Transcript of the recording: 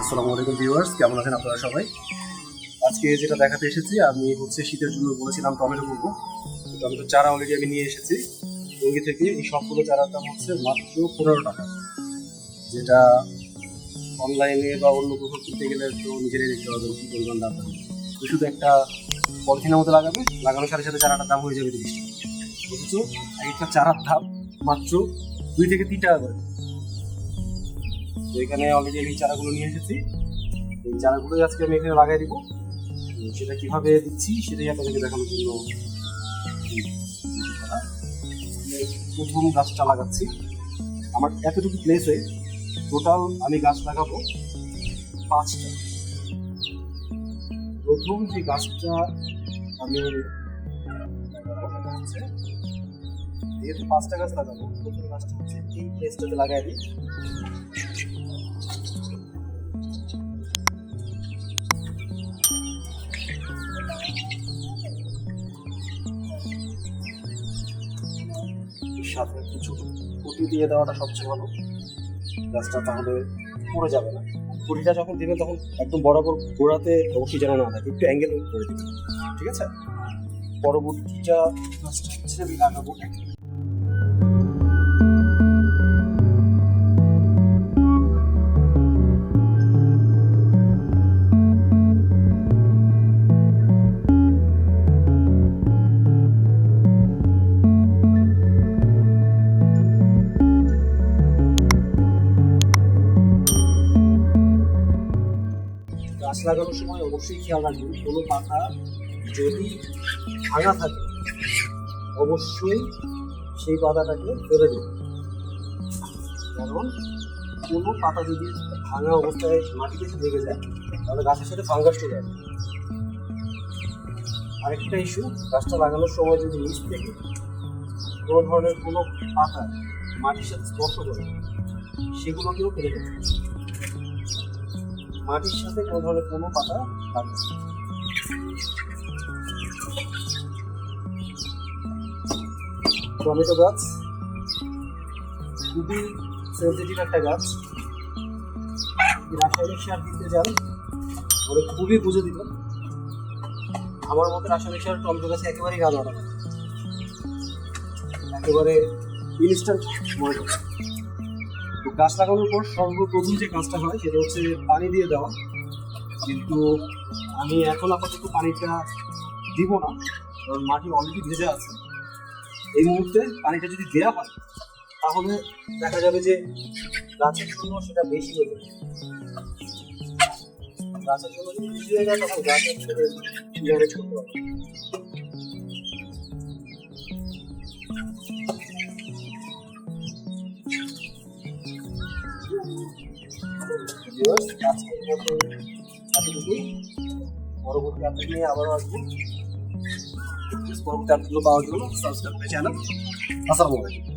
আসসালামু আলাইকুম ভিউয়ার্স, কেমন আছেন আপনারা সবাই? আজকে যেটা দেখাতে এসেছি, আমি হচ্ছে শীতের জন্য বলেছিলাম টমেটো করব টমেটো চারা অলরেডি আমি নিয়ে এসেছি। রঙ্গি থেকে এই সবগুলো চারার দাম হচ্ছে মাত্র পনেরো টাকা। যেটা অনলাইনে বা অন্য কোথাও কিনতে গেলে তো নিজেরাই দেখতে পাবেন কি পরিমাণ দাম। তো শুধু একটা পলিথিনের মতো লাগাবে, লাগানোর সাথে সাথে চারাটার দাম হয়ে যাবে তিরিশ টাকা। অথচ একটা চারার দাম মাত্র দুই থেকে তিন টাকা করে। তো এখানে অলরেডি আমি চারাগুলো নিয়ে এসেছি। এই চারাগুলোই আজকে আমি এখানে লাগাই দিব। সেটা কীভাবে দিচ্ছি সেটাই আপনাদেরকে দেখানোর জন্য প্রথম গাছটা লাগাচ্ছি। আমার এতটুকু প্লেসে টোটাল আমি গাছ লাগাবো পাঁচটা। প্রথম যে গাছটা আমি যেহেতু পাঁচটা গাছ লাগাবো, প্রথম গাছটা হচ্ছে এই প্লেসটাতে লাগাই দিই সাথে কিছু কুটি দিয়ে দেওয়াটা সবচেয়ে ভালো। গাছটা তাহলে পড়ে যাবে না। কুটিটা যখন দেবেন তখন একদম বরাবর গোড়াতে অবশ্যই যেন না থাকে, একটু অ্যাঙ্গেল করে দিবেন ঠিক আছে? পরবর্তীটা গাছটা হচ্ছে লাগাবো। গাছ লাগানোর সময় অবশ্যই খেয়াল রাখবেন, কোনো পাতা যদি ভাঙা থাকে, অবশ্যই সেই পাতাটাকে ফেলে দেবেন কারণ কোনো পাতা যদি ভাঙা অবস্থায় মাটিতে লেগে যায়, তাহলে গাছের সাথে ফাঙ্গাস চলে যাবে আরেকটা ইস্যু গাছটা লাগানোর সময় যদি নিচ থেকে কোনো ধরনের কোনো পাতা মাটির সাথে স্পর্শ করে, সেগুলোকেও ফেলে দেবে মাটির সাথে কোনো ধরনের কোনো পাতা না। টমেটো গাছ, খুবই সেন্সিটিভ একটা গাছ রাসায়নিক সার দিতে যান তাহলে খুবই বুঝে দিবেন আমার মতে রাসায়নিক সার টমেটো গাছে একেবারেই গাছ ওঠে। একেবারে ইনস্ট্যান্ট যাবে তো গাছ লাগানোর পর সর্বপ্রথম যে কাজটা হয় সেটা হচ্ছে পানি দিয়ে দেওয়া। কিন্তু আমি এখন আপাতত পানিটা দিব না, কারণ মাটি অলরেডি ভেজে আছে। এই মুহূর্তে পানিটা যদি দেওয়া হয়, তাহলে দেখা যাবে যে গাছের জন্য সেটা বেশি হয়ে যাবে। গাছের জন্য যদি বেশি হয়ে যায়, তখন গাছ ম্যানেজ করতে পারবে পরবর্তী আপডেট নিয়ে আবারও আসব পরবর্তী আপডেটগুলো পাওয়ার জন্য সাবস্ক্রাইব করে চ্যানেল আসসালামু আলাইকুম